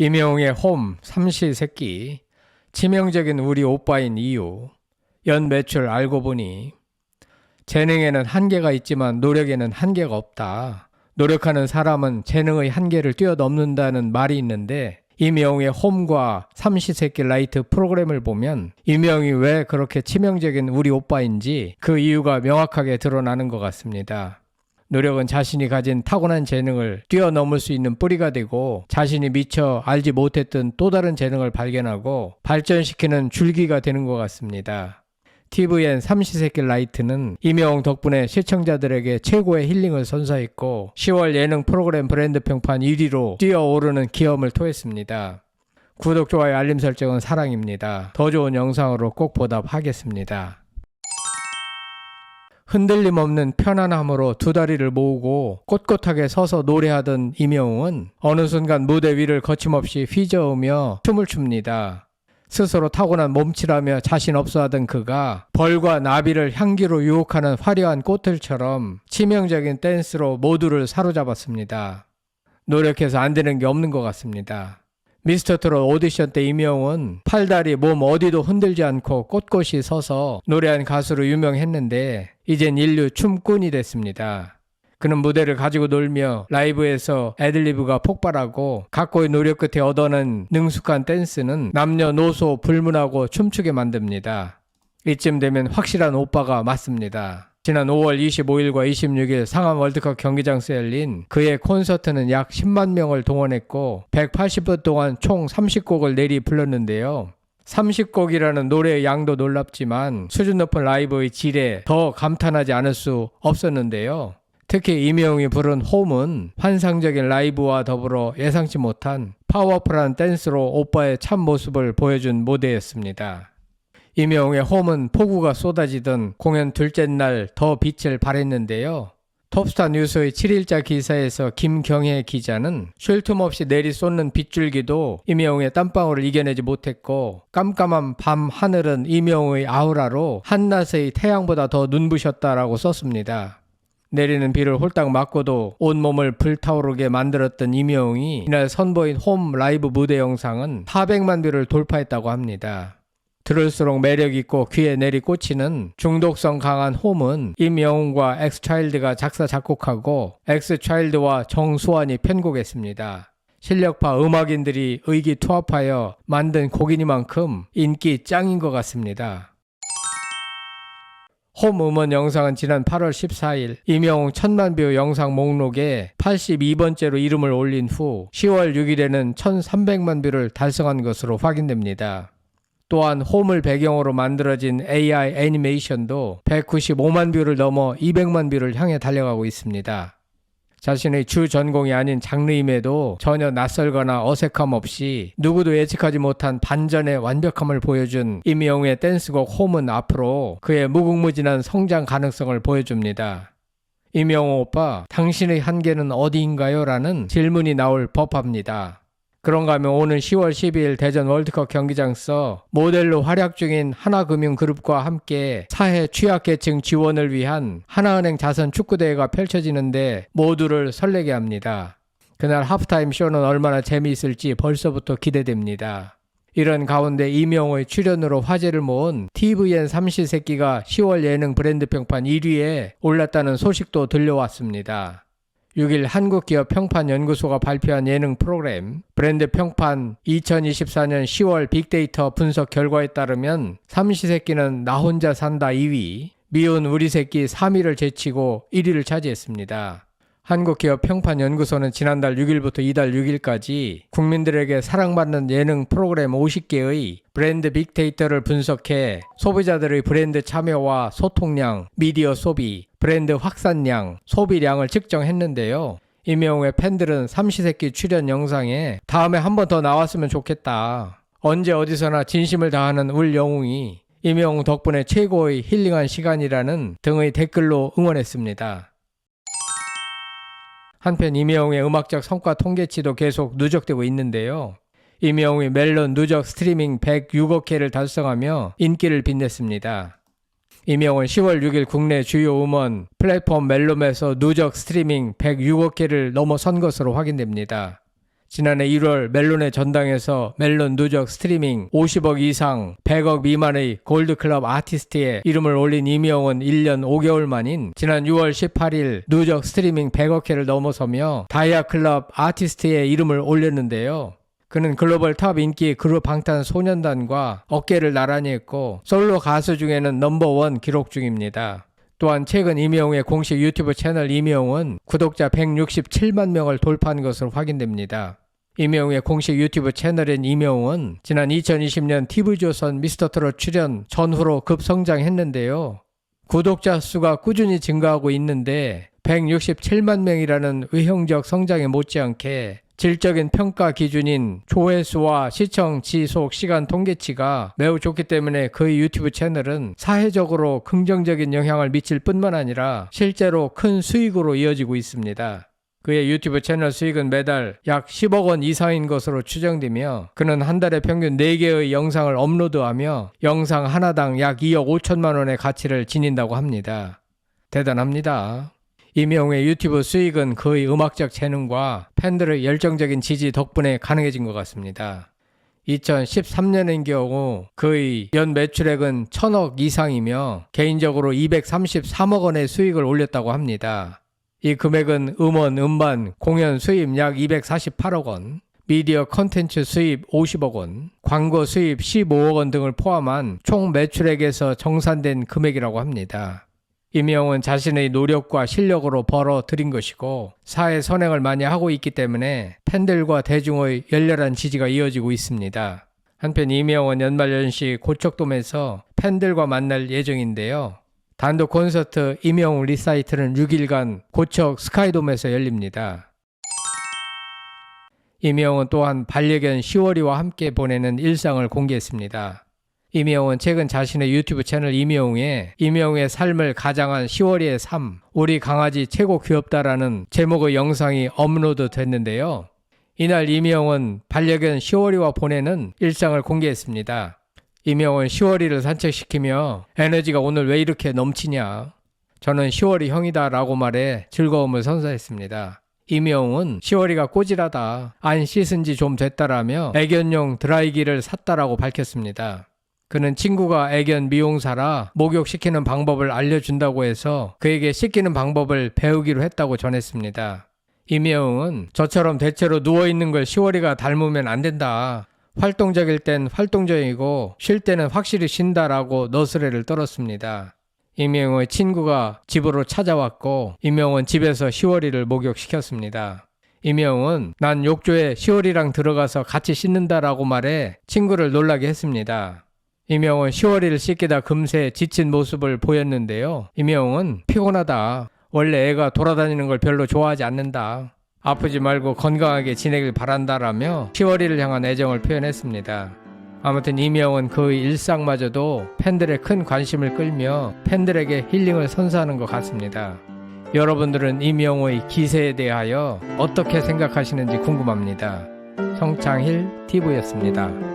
임영웅의 홈 삼시세끼 치명적인 우리 오빠인 이유 연 매출 알고 보니 재능에는 한계가 있지만 노력에는 한계가 없다. 노력하는 사람은 재능의 한계를 뛰어넘는다는 말이 있는데 임영웅의 홈과 삼시세끼 라이트 프로그램을 보면 임영웅이 왜 그렇게 치명적인 우리 오빠인지 그 이유가 명확하게 드러나는 것 같습니다. 노력은 자신이 가진 타고난 재능을 뛰어넘을 수 있는 뿌리가 되고 자신이 미처 알지 못했던 또 다른 재능을 발견하고 발전시키는 줄기가 되는 것 같습니다. TVN 삼시세끼 라이트는 임영웅 덕분에 시청자들에게 최고의 힐링을 선사했고 10월 예능 프로그램 브랜드 평판 1위로 뛰어오르는 기염을 토했습니다. 구독, 좋아요, 알림 설정은 사랑입니다. 더 좋은 영상으로 꼭 보답하겠습니다. 흔들림 없는 편안함으로 두 다리를 모으고 꼿꼿하게 서서 노래하던 임영웅은 어느 순간 무대 위를 거침없이 휘저으며 춤을 춥니다. 스스로 타고난 몸치라며 자신 없어 하던 그가 벌과 나비를 향기로 유혹하는 화려한 꽃들처럼 치명적인 댄스로 모두를 사로잡았습니다. 노력해서 안 되는 게 없는 것 같습니다. 미스터 트롯 오디션 때 임영웅은 팔다리 몸 어디도 흔들지 않고 꼿꼿이 서서 노래한 가수로 유명했는데 이젠 인류 춤꾼이 됐습니다. 그는 무대를 가지고 놀며 라이브에서 애들리브가 폭발하고 각고의 노력 끝에 얻어낸 능숙한 댄스는 남녀노소 불문하고 춤추게 만듭니다. 이쯤 되면 확실한 오빠가 맞습니다. 지난 5월 25일과 26일 상암 월드컵 경기장에서 열린 그의 콘서트는 약 10만 명을 동원했고 180분 동안 총 30곡을 내리 불렀는데요. 30곡이라는 노래의 양도 놀랍지만 수준 높은 라이브의 질에 더 감탄하지 않을 수 없었는데요. 특히 이명웅이 부른 홈은 환상적인 라이브와 더불어 예상치 못한 파워풀한 댄스로 오빠의 참 모습을 보여준 무대였습니다. 이명웅의 홈은 폭우가 쏟아지던 공연 둘째 날 더 빛을 발했는데요. 톱스타 뉴스의 7일자 기사에서 김경혜 기자는 쉴 틈 없이 내리 쏟는 빗줄기도 이명웅의 땀방울을 이겨내지 못했고 깜깜한 밤 하늘은 이명웅의 아우라로 한낮의 태양보다 더 눈부셨다라고 썼습니다. 내리는 비를 홀딱 맞고도 온몸을 불타오르게 만들었던 이명웅이 이날 선보인 홈 라이브 무대 영상은 400만 뷰를 돌파했다고 합니다. 들을수록 매력있고 귀에 내리 꽂히는 중독성 강한 홈은 임영웅과 엑스차일드가 작사 작곡하고 엑스차일드와 정수환이 편곡했습니다. 실력파 음악인들이 의기투합하여 만든 곡이니만큼 인기 짱인 것 같습니다. 홈 음원 영상은 지난 8월 14일 임영웅 천만 뷰 영상 목록에 82번째로 이름을 올린 후 10월 6일에는 1300만 뷰를 달성한 것으로 확인됩니다. 또한 홈을 배경으로 만들어진 AI 애니메이션도 195만 뷰를 넘어 200만 뷰를 향해 달려가고 있습니다. 자신의 주 전공이 아닌 장르임에도 전혀 낯설거나 어색함 없이 누구도 예측하지 못한 반전의 완벽함을 보여준 임영웅의 댄스곡 홈은 앞으로 그의 무궁무진한 성장 가능성을 보여줍니다. 임영웅 오빠, 당신의 한계는 어디인가요? 라는 질문이 나올 법합니다. 그런가 하면 오는 10월 12일 대전 월드컵 경기장서 모델로 활약 중인 하나금융그룹과 함께 사회 취약계층 지원을 위한 하나은행 자선 축구대회가 펼쳐지는데 모두를 설레게 합니다. 그날 하프타임 쇼는 얼마나 재미있을지 벌써부터 기대됩니다. 이런 가운데 이명호의 출연으로 화제를 모은 TVN 삼시세끼가 10월 예능 브랜드 평판 1위에 올랐다는 소식도 들려왔습니다. 6일 한국기업 평판연구소가 발표한 예능 프로그램 브랜드 평판 2024년 10월 빅데이터 분석 결과에 따르면 삼시세끼는 나 혼자 산다 2위, 미운 우리 새끼 3위를 제치고 1위를 차지했습니다. 한국기업 평판연구소는 지난달 6일부터 이달 6일까지 국민들에게 사랑받는 예능 프로그램 50개의 브랜드 빅데이터를 분석해 소비자들의 브랜드 참여와 소통량, 미디어 소비, 브랜드 확산량, 소비량을 측정했는데요. 임영웅의 팬들은 삼시세끼 출연 영상에 다음에 한 번 더 나왔으면 좋겠다. 언제 어디서나 진심을 다하는 울 영웅이 임영웅 덕분에 최고의 힐링한 시간이라는 등의 댓글로 응원했습니다. 한편 임영웅의 음악적 성과 통계치도 계속 누적되고 있는데요. 임영웅이 멜론 누적 스트리밍 106억 회를 달성하며 인기를 빛냈습니다. 임영웅은 10월 6일 국내 주요 음원 플랫폼 멜롬에서 누적 스트리밍 106억 회를 넘어선 것으로 확인됩니다. 지난해 1월 멜론의 전당에서 멜론 누적 스트리밍 50억 이상 100억 미만의 골드클럽 아티스트의 이름을 올린 이명은 1년 5개월 만인 지난 6월 18일 누적 스트리밍 100억 회를 넘어서며 다이아클럽 아티스트의 이름을 올렸는데요. 그는 글로벌 탑 인기 그룹 방탄소년단과 어깨를 나란히 했고 솔로 가수 중에는 넘버원 기록 중입니다. 또한 최근 이명웅의 공식 유튜브 채널 이명웅은 구독자 167만 명을 돌파한 것으로 확인됩니다. 이명웅의 공식 유튜브 채널인 이명웅은 지난 2020년 TV조선 미스터트롯 출연 전후로 급성장했는데요. 구독자 수가 꾸준히 증가하고 있는데 167만 명이라는 외형적 성장에 못지않게 질적인 평가 기준인 조회수와 시청 지속 시간 통계치가 매우 좋기 때문에 그의 유튜브 채널은 사회적으로 긍정적인 영향을 미칠 뿐만 아니라 실제로 큰 수익으로 이어지고 있습니다. 그의 유튜브 채널 수익은 매달 약 10억 원 이상인 것으로 추정되며 그는 한 달에 평균 4개의 영상을 업로드하며 영상 하나당 약 2억 5천만 원의 가치를 지닌다고 합니다. 대단합니다. 이명웅의 유튜브 수익은 그의 음악적 재능과 팬들의 열정적인 지지 덕분에 가능해진 것 같습니다. 2013년인 경우 그의 연 매출액은 1000억 이상이며 개인적으로 233억 원의 수익을 올렸다고 합니다. 이 금액은 음원, 음반, 공연 수입 약 248억 원, 미디어 컨텐츠 수입 50억 원, 광고 수입 15억 원 등을 포함한 총 매출액에서 정산된 금액이라고 합니다. 이명은 자신의 노력과 실력으로 벌어 들인 것이고 사회 선행을 많이 하고 있기 때문에 팬들과 대중의 열렬한 지지가 이어지고 있습니다. 한편 이명은 연말연시 고척돔에서 팬들과 만날 예정인데요. 단독 콘서트 이명웅 리사이트는 6일간 고척 스카이돔에서 열립니다. 이명은 또한 반려견 시월이와 함께 보내는 일상을 공개했습니다. 이명은 최근 자신의 유튜브 채널 이명웅에 이명웅의 삶을 가장한 10월의 삶, 우리 강아지 최고 귀엽다라는 제목의 영상이 업로드 됐는데요. 이날 이명은 반려견 10월이와 보내는 일상을 공개했습니다. 이명은 10월이를 산책시키며 에너지가 오늘 왜 이렇게 넘치냐. 저는 10월이 형이다 라고 말해 즐거움을 선사했습니다. 이명은 10월이가 꼬질하다. 안 씻은 지 좀 됐다라며 애견용 드라이기를 샀다라고 밝혔습니다. 그는 친구가 애견 미용사라 목욕시키는 방법을 알려준다고 해서 그에게 씻기는 방법을 배우기로 했다고 전했습니다. 이명은 저처럼 대체로 누워있는 걸 10월이가 닮으면 안 된다. 활동적일 땐 활동적이고 쉴 때는 확실히 쉰다라고 너스레를 떨었습니다. 이명의 친구가 집으로 찾아왔고 이명은 집에서 10월이를 목욕시켰습니다. 이명은 난 욕조에 10월이랑 들어가서 같이 씻는다라고 말해 친구를 놀라게 했습니다. 이명은 10월이를 씻기다 금세 지친 모습을 보였는데요. 이명은 피곤하다. 원래 애가 돌아다니는 걸 별로 좋아하지 않는다. 아프지 말고 건강하게 지내길 바란다라며 10월이를 향한 애정을 표현했습니다. 아무튼 이명은 그의 일상마저도 팬들의 큰 관심을 끌며 팬들에게 힐링을 선사하는 것 같습니다. 여러분들은 이명호의 기세에 대하여 어떻게 생각하시는지 궁금합니다. 성창힐 TV였습니다.